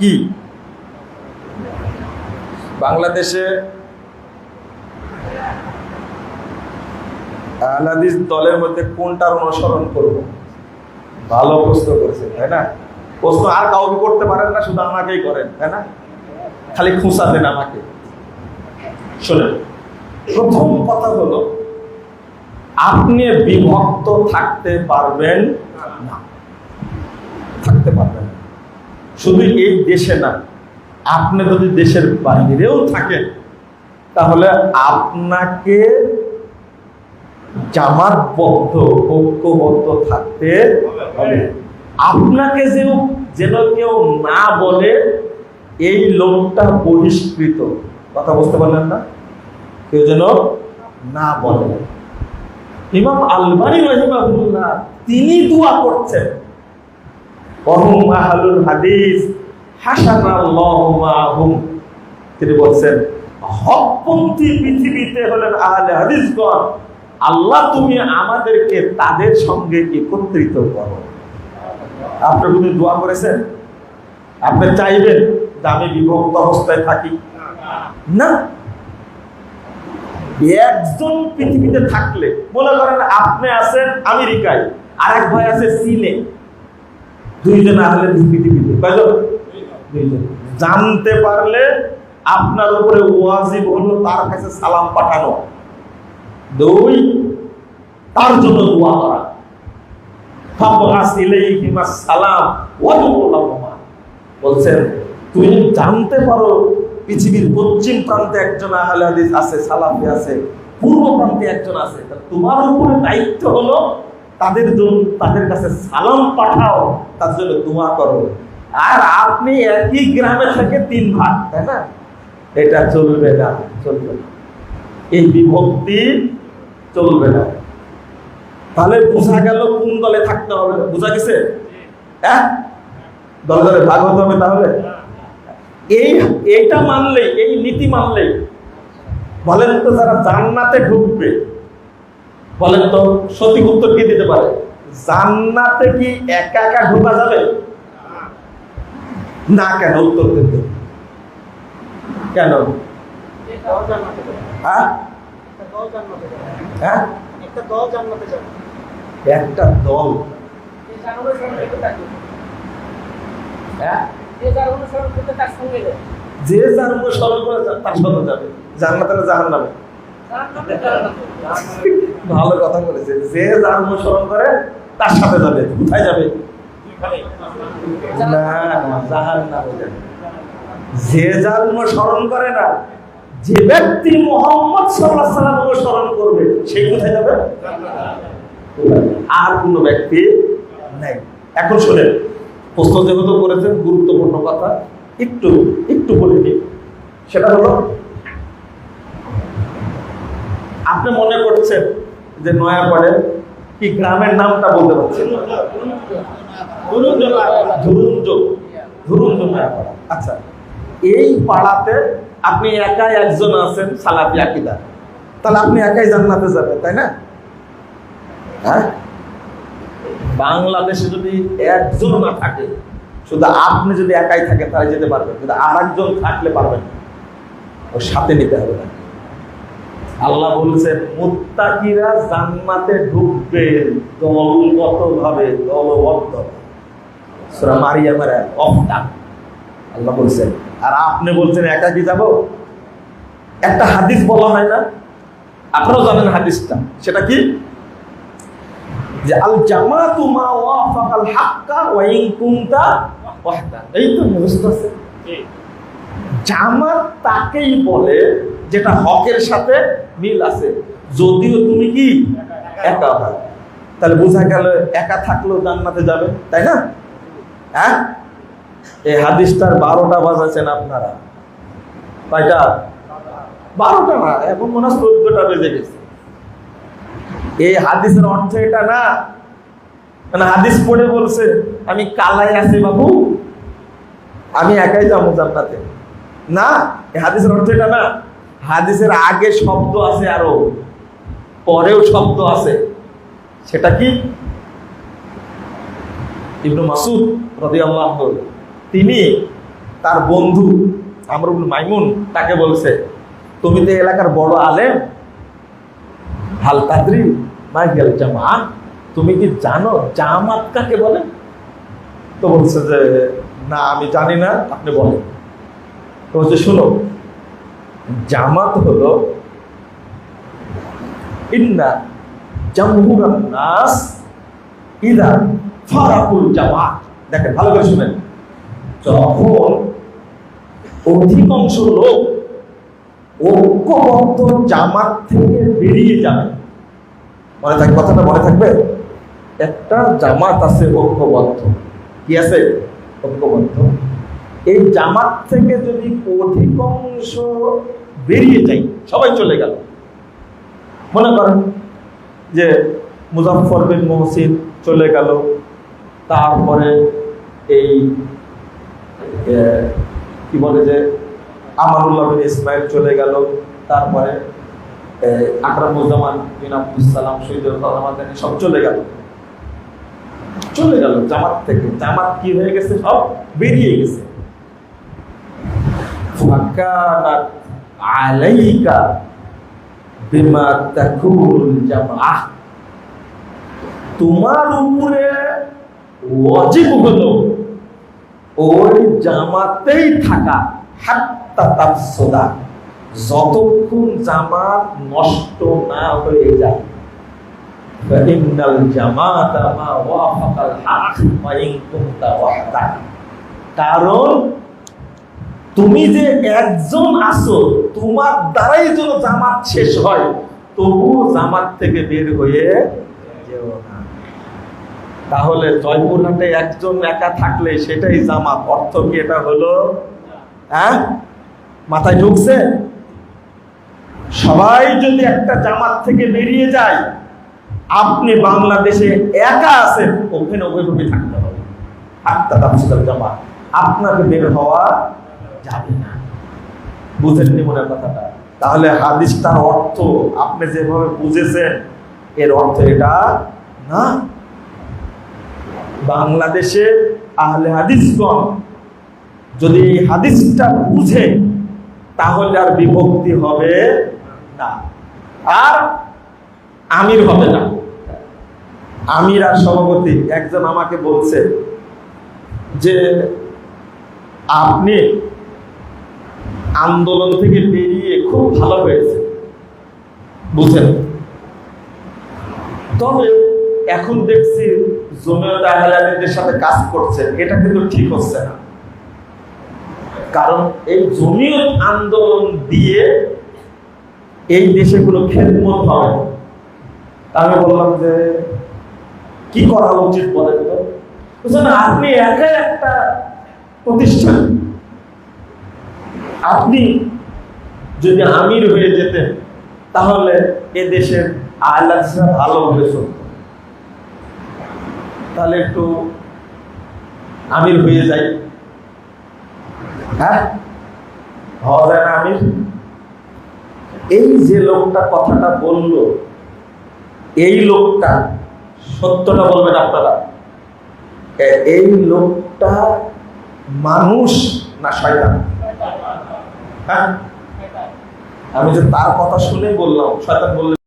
কি? বাংলাদেশে আহলাদিস দলের মধ্যে কোনটার অনুসরণ করব? ভালো প্রশ্ন করেছে, তাই না? প্রশ্ন আর কাউকে করতে পারেন না, শুধু আমাকেই করেন, তাই না? খালি খুঁসা দেন আমাকে। শোনেন, প্রথম কথা হলো, আপনি বিভক্ত থাকতে পারবেন না। থাকতে পারবেন। শুধু এই দেশে না, আপনি যদি দেশের বাইরেও থাকেন, তাহলে আপনাকে জামাতবদ্ধ, ঐক্যবদ্ধ থাকতে হবে। আপনাকে যে যেন কেউ না বলে, এই লোকটা বহিষ্কৃত। কথা বুঝতে পারলেন না? কেউ যেন না বলে। ইমাম আলবানি রহিমাহুল্লাহ, তিনি দোয়া করছেন। অহুম আহলুল হাদিস, হাসানাল্লাহু মাআহুম তিনি বলছেন, হকপন্থী পৃথিবীতে হলেন আহলে হাদিসগণ। আল্লাহ তুমি আমাদেরকে তাদের সঙ্গে একত্রিত করো। আপনি কোনো দোয়া করেছেন? আপনি চাইবেন যে আমি বিভক্ত অবস্থায় থাকি? না। একজন পৃথিবীতে থাকলে, মনে করেন আপনি আছেন আমেরিকায়, আরেক ভাই আছে চীনে। দুইজন দুইজন জানতে পারলে আপনার উপরে ওয়াজিব হলো তার কাছে সালাম পাঠানো। দুই, তার জন্য দোয়া করা। সালাম বলছেন, তুমি জানতে পারো পৃথিবীর পশ্চিম প্রান্তে একজন আহলে আছে, সালাফি আছে, পূর্ব প্রান্তে একজন আছে তোমার উপরে দায়িত্ব হলো তাদের জন্য তাদের কাছে সালাম পাঠাও, তার জন্য দোয়া করো। আর আপনি একই গ্রামে থেকে তিন ভাগ, তাই না? এটা চলবে না চলবে না। এই বিভক্তি চলবে না। তাহলে বোঝা গেল কোন দলে থাকতে হবে, বোঝা গেছে? হ্যাঁ? দলে দলে ভাগ হতে হবে তাহলে? এই, এইটা মানলে এই নীতি মানলেই। বলেন তো যারা জান্নাতে ঢুকবে বলেন তো, সঠিক উত্তর কি দিতে পারে? জান্নাতে কি একা একা ঢোকা যাবে? না কেন, উত্তর দিতে কেন? হ্যাঁ? হ্যাঁ? একটা দল। জান্নাতে যাবে একটা দল যে যার অনুসরণ করতে তার সঙ্গে যাবে। যে যার অনুসরণ ভালো কথা বলেছে। যে যার অনুসরণ করে, তার সাথে যাবে। কোথায় যাবে? না যে যার অনুসরণ করে না, যে ব্যক্তি মোহাম্মদ সাল্লাহ অনুসরণ করবে, সে কোথায় যাবে? আর কোন ব্যক্তি নাই। এখন শোনেন, প্রশ্ন যেহেতু করেছেন, গুরুত্বপূর্ণ কথা, একটু একটু বলে দিই সেটা হলো, আপনি মনে করছেন যে নয়াপড়ে কি গ্রামের নামটা বলতে পারছেন ধুরুঞ্জ ধুরুঞ্জ নয়াপাড়া আচ্ছা এই পাড়াতে আপনি একাই একজন আছেন সালাফি আকিদা। তাহলে আপনি একাই জান্নাতে যাবেন, তাই না? হ্যাঁ? বাংলাদেশে যদি একজন না থাকে, শুধু আপনি যদি একাই থাকেন, তাহলে যেতে পারবেন, কিন্তু আর থাকলে পারবেন। ওর সাথে নিতে হবে না। আল্লাহ বলছেন মুত্তাকিরা জান্নাতে ঢুকবে দলগত ভাবে দলবদ্ধ। মারিয়ামের অফটা আল্লাহ বলছেন আর আপনি বলছেন একা কি যাব? একটা হাদিস বলা হয় না আপনারাও জানেন হাদিসটা। সেটা কি? যে আল জামাতু মা ওয়াফাকাল হাক্কা ওয়া ইন কুনতা ওয়াহদা। এই তো আছে। জামাত তাকেই বলে যেটা হকের সাথে মিল আছে। যদিও তুমি কি? একা। হয় তাহলে বোঝা গেল একা থাকলেও জান্নাতে যাবে, তাই না? হ্যাঁ? এই হাদিসটার বারোটা বাজাচ্ছেন আপনারা। কয়টা? বারোটা না, এখন মনে হয় চোদ্দটা বেজে গেছে। এই হাদিসের অর্থ এটা না মানে হাদিস পড়ে বলছে, আমি কালাই আছি বাবু, আমি একাই যাব জান্নাতে। না, এই হাদিসের অর্থ এটা না। হাদিসের আগে শব্দ আছে আরও। পরেও শব্দ আছে। সেটা কি? ইবনু মাসুদ রাদিয়াল্লাহু তিনি তার বন্ধু আমরুল মাইমুন তাকে বলছে, তুমি তো এলাকার বড় আলেম। হাল তাদরি মা গেল জামাত তুমি কি জানো জামাত কাকে বলে? তো বলছে যে, না, আমি জানি না, আপনি বলেন। তো হচ্ছে শুনো জামাত হলো, ইন্না জামহুরান নাস ইদা ফারাকুল জামাত। দেখেন, ভালো করে শুনেন। যখন অধিকাংশ লোক ঐক্যবদ্ধ জামাত থেকে বেরিয়ে যাবে, মনে থাকবে কথাটা মনে থাকবে? একটা জামাত আছে ঐক্যবদ্ধ। কি আছে? ঐক্যবদ্ধ। এই জামাত থেকে যদি অধিকাংশ বেরিয়ে যায়, সবাই চলে গেল। মনে করেন যে মুজাফর বিন মহসিন চলে গেল, তারপরে এই কি বলে যে আমানুল্লাহ বিন ইসমাইল চলে গেল, তারপরে আকরামুজ্জামান বিন আব্দুল সালাম, শহীদুল রহমান সব চলে গেল। চলে গেল জামাত থেকে। জামাত কি হয়ে গেছে? সব বেরিয়ে গেছে। কানাত আলাইকা বিমা তাকুল জামা তোমার উপরে ওয়াজিব হলো ওই জামাতেই থাকা, হাত্তা তাফসদা, যতক্ষণ জামাত নষ্ট না হয়ে যায়। ফাইনাল জামাতা মা ওয়াফাকাল হাক, ফাইন কুনতা কারণ তুমি যে একজন আসো তোমার দ্বারাই যেন জামাত শেষ হয় তবু জামাত থেকে বের হয়ে যেও তাহলে জয়পুরহাটে একজন একা থাকলে সেটাই জামাত। অর্থ কি এটা হলো? হ্যাঁ? মাথায় ঢুকছে? সবাই যদি একটা জামাত থেকে বেরিয়ে যায়, আপনি বাংলাদেশে একা আছেন, ওখানে ওইভাবে থাকতে হবে। আত্মা জামাত। আপনাকে বের হওয়া যাবে না। বুঝেননি মনের কথাটা? তাহলে হাদিস তার অর্থ, আপনি যেভাবে বুঝেছেন, এর অর্থ এটা না। বাংলাদেশে আহলে হাদিসগণ যদি এই হাদিসটা বুঝে, তাহলে আর বিভক্তি হবে না। আর আমির হবে না। আমির আর সভাপতি, একজন আমাকে বলছে যে, আপনি আন্দোলন থেকে বেরিয়ে খুব ভালো হয়েছে। বুঝেন? তবে এখন দেখছি জমিয়ত আহলাদের সাথে কাজ করছেন, এটা কিন্তু ঠিক হচ্ছে না। কারণ এই জমিয়ত আন্দোলন দিয়ে এই দেশে কোনো খেদমত হবে আমি বললাম যে, কি করা উচিত বলে তো? আপনি একাই একটা প্রতিষ্ঠান আপনি যদি আমির হয়ে যেতেন, তাহলে এ দেশের আহ্লাদ ভালো হবে চলত। তাহলে একটু আমির হয়ে যাই। হ্যাঁ? হওয়া যায় না আমির? এই যে লোকটা কথাটা বলল, এই লোকটা সত্যটা বলবেন আপনারা? এই লোকটা মানুষ না শয়তান? হ্যাঁ? আমি যে তার কথা শুনে বললাম শয়তান বললে